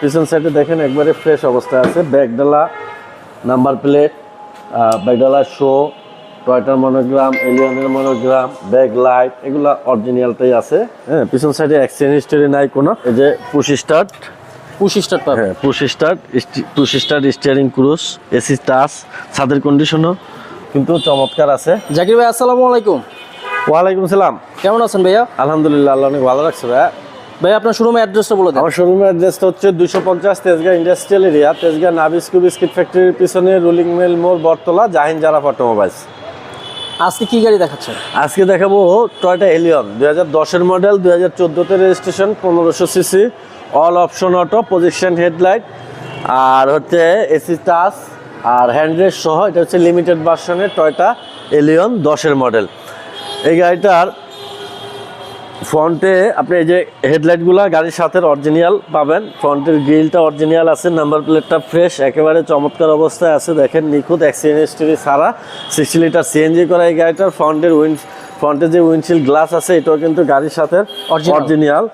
পিছন সাইডে দেখেন একবারে ফ্রেশ অবস্থায় আছে। ব্যাগডালা নাম্বার প্লেট ব্যাগডালা শো টয়টার মনোগ্রাম এলিয়নের মনোগ্রাম ব্যাগ লাইট এগুলা অরিজিনালটাই আছে। হ্যাঁ পিছন সাইডে এক্সচেঞ্জ হিস্টোরি নাই কোনো। এই যে পুশ স্টার্ট পুশ স্টার্ট হ্যাঁ push start push start steering cruise AC touch ছাদের কন্ডিশনও কিন্তু চমৎকার আছে। জাকির ভাই আসসালামু আলাইকুম। ওয়ালাইকুম সালাম। কেমন আছেন ভাইয়া? আলহামদুলিল্লাহ আল্লাহ অনেক ভালো রাখছে ভাই ভাই আপনার শোরুমের অ্যাড্রেসটা বলে দেন। আমার শোরুমের অ্যাড্রেসটা হচ্ছে দুশো পঞ্চাশ Tejgaon industrial area Tejgaon Nabisco biscuit ফ্যাক্টরির পিছনে রুলিং মিল মোড় বটতলা জাহিন জারাফ অটোমোবাইলস আজকে কি গাড়ি দেখাচ্ছেন? আজকে দেখাবো টয়টা এলিয়ন দুই হাজার দশের মডেল দুই হাজার চোদ্দোতে রেজিস্ট্রেশন পনেরোশো CC all option auto position headlight আর হচ্ছে এসি টাচ আর হ্যান্ডরেস্ট সহ এটা হচ্ছে লিমিটেড ভার্সনের টয়টা এলিয়ন দশের মডেল এই গাড়িটার ফ্রন্টে আপনি এই যে হেডলাইটগুলো গাড়ির সাথে অরিজিনাল পাবেন। ফ্রন্টের গ্রিলটা অরিজিনাল আছে নাম্বার প্লেটটা ফ্রেশ একেবারে চমৎকার অবস্থায় আছে। দেখেন নিখুঁত অ্যাক্সিডেন্ট হিস্ট্রি ছাড়া সিক্সটি লিটার সিএনজি করা এই গাড়িটার। ফ্রন্টের উইন্ড ফ্রন্টে যে উইন্ডশিল্ড গ্লাস আছে এটাও কিন্তু গাড়ির সাথে। অরিজিনাল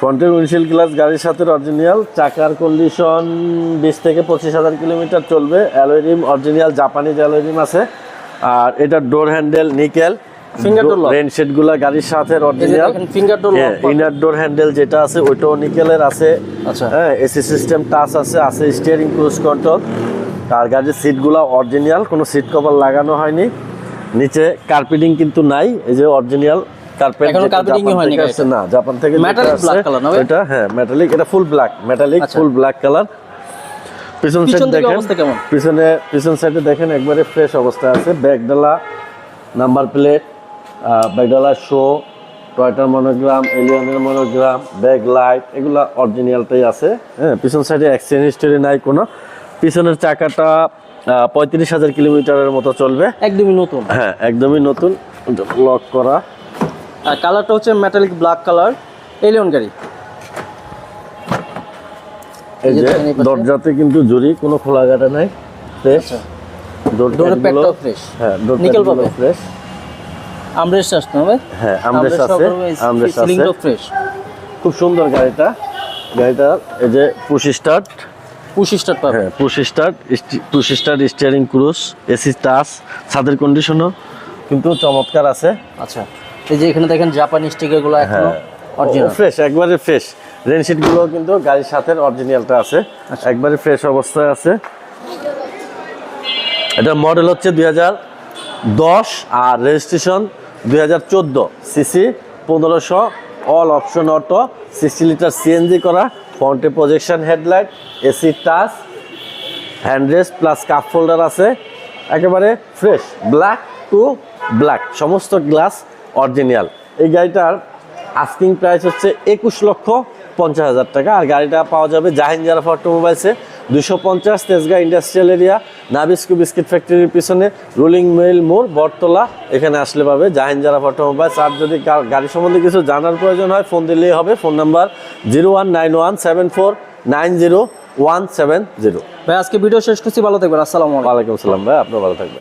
ফ্রন্টের উইন্ডশিল্ড গ্লাস গাড়ির সাথে অরিজিনাল চাকার কন্ডিশন বিশ থেকে পঁচিশ হাজার কিলোমিটার চলবে। অ্যালোরিম অরিজিনাল জাপানিজ অ্যালোরিম আছে। আর এটার ডোর হ্যান্ডেল নিকেল রেন গাড়ির সাথে অরিজিনাল ফিঙ্গার ডোর হ্যাঁ ইনার ডোর হ্যান্ডেল যেটা আছে ওইটাও নিকেলের আছে। আচ্ছা। হ্যাঁ এসি সিস্টেম টাচ আছে আছে স্টিয়ারিং ক্রুজ কন্ট্রোল আর গাড়ির সিটগুলো অরিজিনাল কোনো সিট কভার লাগানো হয়নি। নিচে কার্পেটিং কিন্তু নাই এই যে অরিজিনাল কার্পেট এখনও carpeting হয়নি না জাপান থেকে না এটা হ্যাঁ মেটালিক এটা full black metallic. Full black colour পিছন সাইড দেখেন পিছনে পিছন সাইডে দেখেন একবারে ফ্রেশ অবস্থায় আছে। ব্যাগডালা নাম্বার প্লেট ব্যাগডালা শো টয়টার মনোগ্রাম এলিয়নের মনোগ্রাম ব্যাগ লাইট এগুলা অরিজিনালটাই আছে। হ্যাঁ পিছন সাইডে এক্সচেঞ্জ হিস্টোরি নাই কোনো। পিছনের চাকাটা পঁয়ত্রিশ হাজার কিলোমিটারের মতো চলবে। একদমই নতুন। হ্যাঁ একদমই নতুন। লক করা। কালারটা হচ্ছে মেটালিক ব্ল্যাক কালার এলিয়ন গাড়ি। এই যে। দরজাতে কিন্তু জুরি কোনো খোলা গাটা নাই। ফ্রেশ আচ্ছা। ফ্রেশ হ্যাঁ ডোর ফ্রেশ আমরেস্ট আসতে হবে হ্যাঁ আমরেশ আছে আমরেশ আছে। ফ্রেশ খুব সুন্দর গাড়িটা। গাড়িটা এই যে পুশ স্টার্ট পুশ স্টার্ট পাবে। হ্যাঁ push start push start steering cruise AC touch ছাদের কন্ডিশনও কিন্তু চমৎকার আছে। আচ্ছা এই যে এখানে দেখেন জাপানি স্টিকারগুলো এখনও হ্যাঁ অরিজিনাল ফ্রেশ একবারে ফ্রেশ রেনশিটগুলো কিন্তু গাড়ির সাথে অরিজিনালটা আছে। আচ্ছা। একবারে ফ্রেশ অবস্থায় আছে। এটা মডেল হচ্ছে দুই হাজার দশ আর রেজিস্ট্রেশন দুই হাজার চোদ্দ সিসি, পনেরোশো all option auto sixty litre CNG করা ফ্রন্টে projection headlight AC touch handrest plus cup holder আছে, একেবারে ফ্রেশ ব্ল্যাক টু ব্ল্যাক সমস্ত গ্লাস অরিজিনাল এই গাড়িটার আস্কিং প্রাইস হচ্ছে একুশ লক্ষ পঞ্চাশ হাজার টাকা, আর গাড়িটা পাওয়া যাবে জাহিন জারাফ অটোমোবাইলসে দুশো পঞ্চাশ Tejgaon industrial area Nabisco biscuit ফ্যাক্টরির পিছনে রুলিং মিল মোড় বটতলা। এখানে আসলে পাবে জাহিন জারাফ অটোমোবাইলস আর যদি গাড়ি সম্বন্ধে কিছু জানার প্রয়োজন হয় ফোন দিলেই হবে। Phone number zero one nine one seven four nine zero one seven zero. ভাই আজকে ভিডিও শেষ করছি। ভালো থাকবেন। আসসালামু আলাইকুম। ওয়ালাইকুম সালাম ভাই। আপনার ভালো থাকবেন।